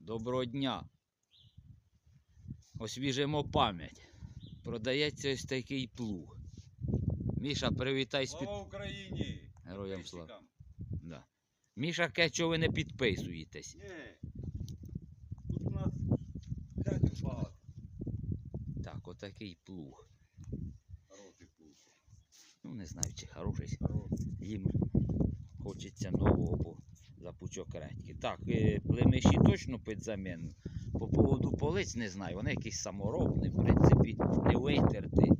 Доброго дня. Освіжимо пам'ять. Продається ось такий плуг. Міша, привітай з під... Слава Україні! Героям слава. Да. Міша, каже, чого ви не підписуєтесь? Ні. Тут у нас хатів багато. Так, отакий плуг. Хороший плуг. Ну, не знаю, чи хороший. Хороший. Їм хочеться нового, пучок редьки. Так, е, племеші точно під заміну. По поводу полиць не знаю. Вони якісь саморобні, в принципі, не витерти.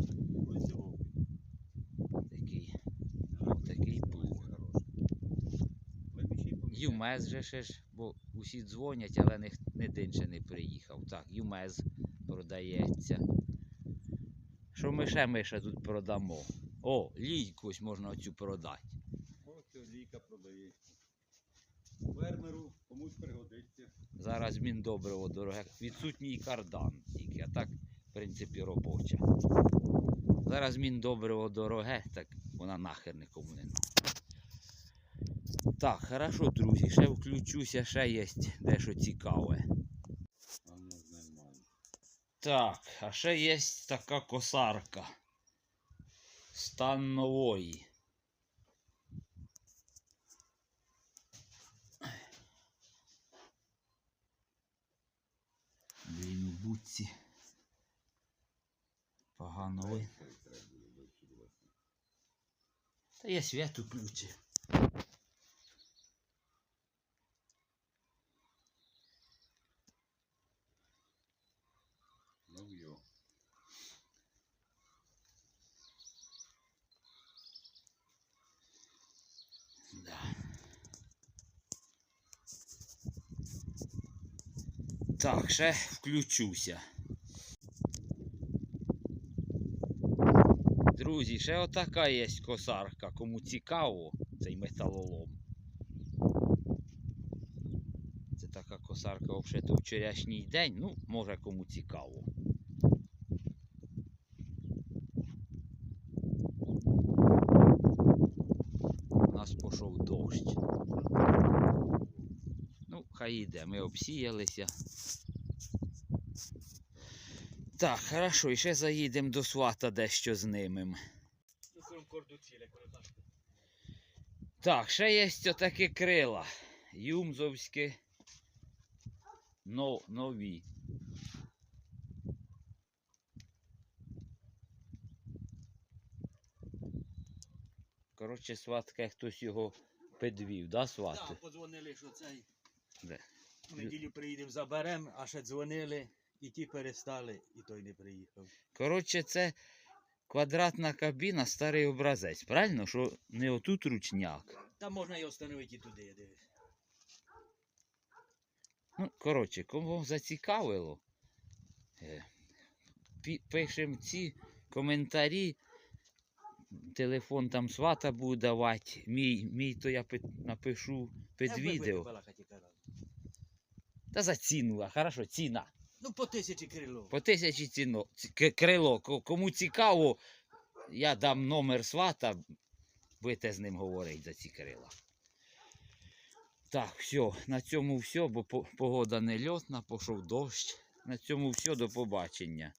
Юмез же ще ж, бо усі дзвонять, але не, не один ще не приїхав. Так, Юмез продається. Що ми ще ми ще тут продамо? О, лійку можна оцю продати. Ось ця ліка продається. Фермеру комусь пригодиться. Зараз міндобриво дороге. Відсутній кардан тільки, а так, в принципі, робоча. Зараз міндобриво дороге, так вона нахер нікому не надо. Так, хорошо, друзі, ще включуся, ще є дещо цікаве. Ну. Так, а ще є така косарка. Стан нової. Блін, у будці. Погано. Та я свят включив. Ну йо. Да. Так, ще включуся. Друзі, ще отака є косарка. Кому цікаво, цей металолом. Це така косарка взагалі то вчорашній день. Ну, може кому цікаво. У нас пішов дощ. Хай йде, ми обсіялися. Так, хорошо, і ще заїдемо до свата дещо знимем. Так, ще є отакі крила. Юмзовські. Но, нові. Коротше, сватка хтось його підвів, да, свати? Так, подзвонили, що цей. Де? В неділю приїдемо, заберемо, а ще дзвонили, і ті перестали, і той не приїхав. Коротше, це квадратна кабіна, старий образець. Правильно, що не отут ручняк. Там можна його встановити і туди, я дивлюсь. Ну, коротше, кому зацікавило, е, пишемо ці коментарі. Телефон там свата буде давати. Мій, мій то я напишу під відео. Та за ціну, а хорошо, ціна. Ну, по тисячі крило. По тисячі ціно, ці- крило. Ко- Кому цікаво, я дам номер свата, будете з ним говорити за ці крила. Так, все, на цьому все, бо по- погода не льотна, пішов дощ. На цьому все, до побачення.